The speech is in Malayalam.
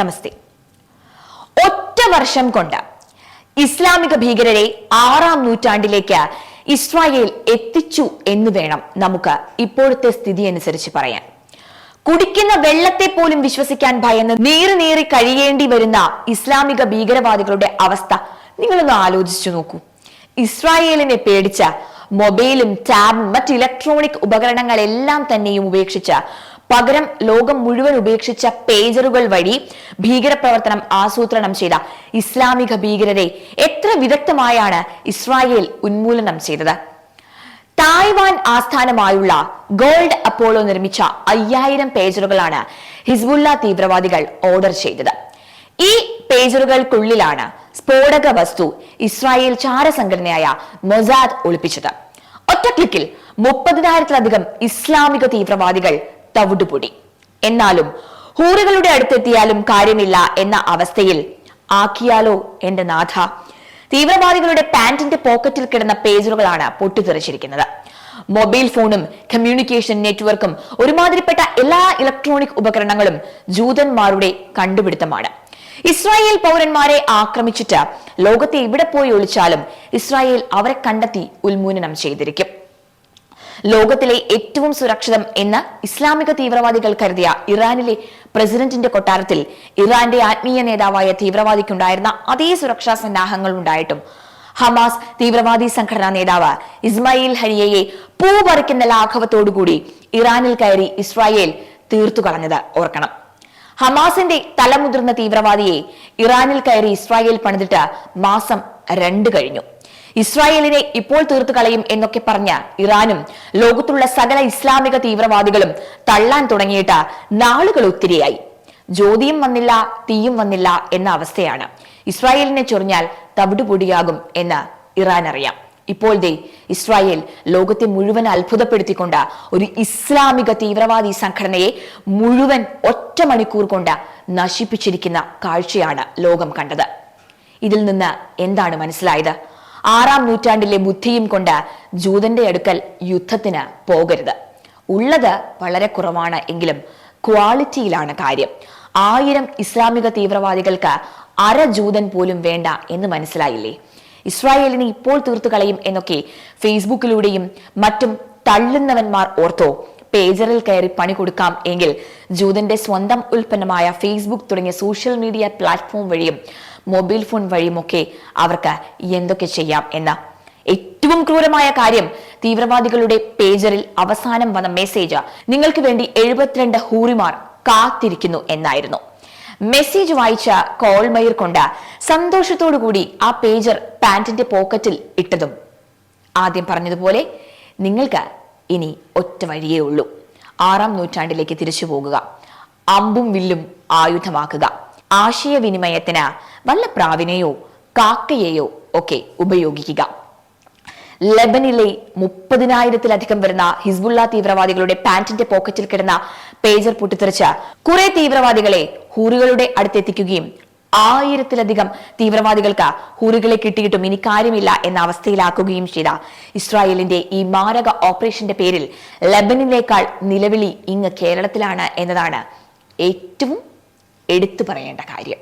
നമസ്തേ. ഒറ്റ വർഷം കൊണ്ട് ഇസ്ലാമിക ഭീകരരെ ആറാം നൂറ്റാണ്ടിലേക്ക് ഇസ്രായേൽ എത്തിച്ചു എന്ന് വേണം നമുക്ക് ഇപ്പോഴത്തെ സ്ഥിതി അനുസരിച്ച് പറയാൻ. കുടിക്കുന്ന വെള്ളത്തെ പോലും വിശ്വസിക്കാൻ ഭയന്ന് നീറി നീറി കഴിയേണ്ടി വരുന്ന ഇസ്ലാമിക ഭീകരവാദികളുടെ അവസ്ഥ നിങ്ങളൊന്ന് ആലോചിച്ചു നോക്കൂ. ഇസ്രായേലിനെ പേടിച്ച മൊബൈലും ടാബും മറ്റ് ഇലക്ട്രോണിക് ഉപകരണങ്ങളെല്ലാം തന്നെയും ഉപേക്ഷിച്ച് പകരം ലോകം മുഴുവൻ ഉപേക്ഷിച്ച പേജറുകൾ വഴി ഭീകരപ്രവർത്തനം ആസൂത്രണം ചെയ്ത ഇസ്ലാമിക ഭീകരരെ എത്ര വിദഗ്ധമായാണ് ഇസ്രായേൽ ഉന്മൂലനം ചെയ്തത്? തായ്വാൻ ആസ്ഥാനമായുള്ള ഗോൾഡ് അപ്പോളോ നിർമ്മിച്ച അയ്യായിരം പേജറുകളാണ് ഹിസ്ബുല്ല തീവ്രവാദികൾ ഓർഡർ ചെയ്തത്. ഈ പേജറുകൾക്കുള്ളിലാണ് സ്ഫോടക വസ്തു ഇസ്രായേൽ ചാരസംഘടനയായ മൊസാദ് ഒളിപ്പിച്ചത്. ഒറ്റ ക്ലിക്കിൽ മുപ്പതിനായിരത്തിലധികം ഇസ്ലാമിക തീവ്രവാദികൾ തവിടുപൊടി. എന്നാലും ഹൂറുകളുടെ അടുത്തെത്തിയാലും കാര്യമില്ല എന്ന അവസ്ഥയിൽ ആക്കിയാലോ എന്റെ നാഥ? തീവ്രവാദികളുടെ പാന്റിന്റെ പോക്കറ്റിൽ കിടന്ന പേജറുകളാണ് പൊട്ടിത്തെറിച്ചിരിക്കുന്നത്. മൊബൈൽ ഫോണും കമ്മ്യൂണിക്കേഷൻ നെറ്റ്വർക്കും ഒരുമാതിരിപ്പെട്ട എല്ലാ ഇലക്ട്രോണിക് ഉപകരണങ്ങളും ജൂതന്മാരുടെ കണ്ടുപിടുത്തമാണ്. ഇസ്രായേൽ പൗരന്മാരെ ആക്രമിച്ചിട്ട് ലോകത്തെ എവിടെ പോയി ഒളിച്ചാലും ഇസ്രായേൽ അവരെ കണ്ടെത്തി ഉന്മൂലനം ചെയ്തിരിക്കും. ലോകത്തിലെ ഏറ്റവും സുരക്ഷിതം എന്ന് ഇസ്ലാമിക തീവ്രവാദികൾ കരുതിയ ഇറാനിലെ പ്രസിഡന്റിന്റെ കൊട്ടാരത്തിൽ ഇറാന്റെ ആത്മീയ നേതാവായ തീവ്രവാദിക്കുണ്ടായിരുന്ന അതേ സുരക്ഷാ സന്നാഹങ്ങൾ ഉണ്ടായിട്ടും. ഹമാസ് തീവ്രവാദി സംഘടനാ നേതാവ് ഇസ്മായിൽ ഹരിയയെ പൂ പറിക്കുന്ന ലാഘവത്തോടുകൂടി ഇറാനിൽ കയറി ഇസ്രായേൽ തീർത്തു കളഞ്ഞത് ഓർക്കണം. ഹമാസിന്റെ തലമുതിർന്ന തീവ്രവാദിയെ ഇറാനിൽ കയറി ഇസ്രായേൽ പണിതിട്ട് മാസം രണ്ട് കഴിഞ്ഞു. ഇസ്രായേലിനെ ഇപ്പോൾ തീർത്തു കളയും എന്നൊക്കെ പറഞ്ഞ ഇറാനും ലോകത്തുള്ള സകല ഇസ്ലാമിക തീവ്രവാദികളും തള്ളാൻ തുടങ്ങിയിട്ട് നാളുകൾ ഒത്തിരിയായി. ജ്യോതിയും വന്നില്ല തീയും വന്നില്ല എന്ന അവസ്ഥയാണ്. ഇസ്രായേലിനെ ചൊറിഞ്ഞാൽ തവിടുപൊടിയാകും എന്ന് ഇറാൻ അറിയാം. ഇപ്പോൾ ദേ ഇസ്രായേൽ ലോകത്തെ മുഴുവൻ അത്ഭുതപ്പെടുത്തിക്കൊണ്ട് ഒരു ഇസ്ലാമിക തീവ്രവാദി സംഘടനയെ മുഴുവൻ ഒറ്റ മണിക്കൂർ കൊണ്ട് നശിപ്പിച്ചിരിക്കുന്ന കാഴ്ചയാണ് ലോകം കണ്ടത്. ഇതിൽ നിന്ന് എന്താണ് മനസ്സിലായത്? ആറാം നൂറ്റാണ്ടിലെ ബുദ്ധിയും കൊണ്ട് ജൂതന്റെ അടുക്കൽ യുദ്ധത്തിന് പോകരുത്. ഉള്ളത് വളരെ കുറവാണ് എങ്കിലും ക്വാളിറ്റിയിലാണ് കാര്യം. ആയിരം ഇസ്ലാമിക തീവ്രവാദികൾക്ക് അര ജൂതൻ പോലും വേണ്ട എന്ന് മനസ്സിലായില്ലേ? ഇസ്രായേലിനെ ഇപ്പോൾ തീർത്തു കളയും എന്നൊക്കെ ഫേസ്ബുക്കിലൂടെയും മറ്റും തള്ളുന്നവന്മാർ ഓർത്തോ? പേജറിൽ കയറി പണി കൊടുക്കാം എങ്കിൽ ജൂതന്റെ സ്വന്തം ഉൽപ്പന്നമായ ഫേസ്ബുക്ക് തുടങ്ങിയ സോഷ്യൽ മീഡിയ പ്ലാറ്റ്ഫോം വഴിയും മൊബൈൽ ഫോൺ വഴിയുമൊക്കെ അവർക്ക് എന്തൊക്കെ ചെയ്യാം എന്ന ഏറ്റവും ക്രൂരമായ കാര്യം തീവ്രവാദികളുടെ പേജറിൽ അവസാനം വന്ന മെസ്സേജ് നിങ്ങൾക്ക് വേണ്ടി എഴുപത്തിരണ്ട് ഹൂറിമാർ കാത്തിരിക്കുന്നു എന്നായിരുന്നു. മെസ്സേജ് വായിച്ച കോൾമയിർ കൊണ്ട് സന്തോഷത്തോടുകൂടി ആ പേജർ പാന്റിന്റെ പോക്കറ്റിൽ ഇട്ടതും. ആദ്യം പറഞ്ഞതുപോലെ നിങ്ങൾക്ക് ഇനി ഒറ്റ വഴിയേ ഉള്ളൂ. ആറാം നൂറ്റാണ്ടിലേക്ക് തിരിച്ചു പോകുക. അമ്പും വില്ലും ആയുധമാക്കുക. ആശയവിനിമയത്തിന് വല്ല പ്രാവിനെയോ കാക്കയെയോ ഒക്കെ ഉപയോഗിക്കുക. ലെബനിലെ മുപ്പതിനായിരത്തിലധികം വരുന്ന ഹിസ്ബുള്ള തീവ്രവാദികളുടെ പാന്റിന്റെ പോക്കറ്റിൽ കിടന്ന പേജർ പൊട്ടിത്തെറിച്ച് കുറെ തീവ്രവാദികളെ ഹൂറുകളുടെ അടുത്തെത്തിക്കുകയും ആയിരത്തിലധികം തീവ്രവാദികൾക്ക് ഹൂറുകളെ കിട്ടിയിട്ടും ഇനി കാര്യമില്ല എന്ന അവസ്ഥയിലാക്കുകയും ചെയ്ത ഇസ്രായേലിന്റെ ഈ മാരക ഓപ്പറേഷന്റെ പേരിൽ ലെബനിലേക്കാൾ നിലവിളി ഇങ്ങ് കേരളത്തിലാണ് എന്നതാണ് ഏറ്റവും എടുത്തു പറയേണ്ട കാര്യം.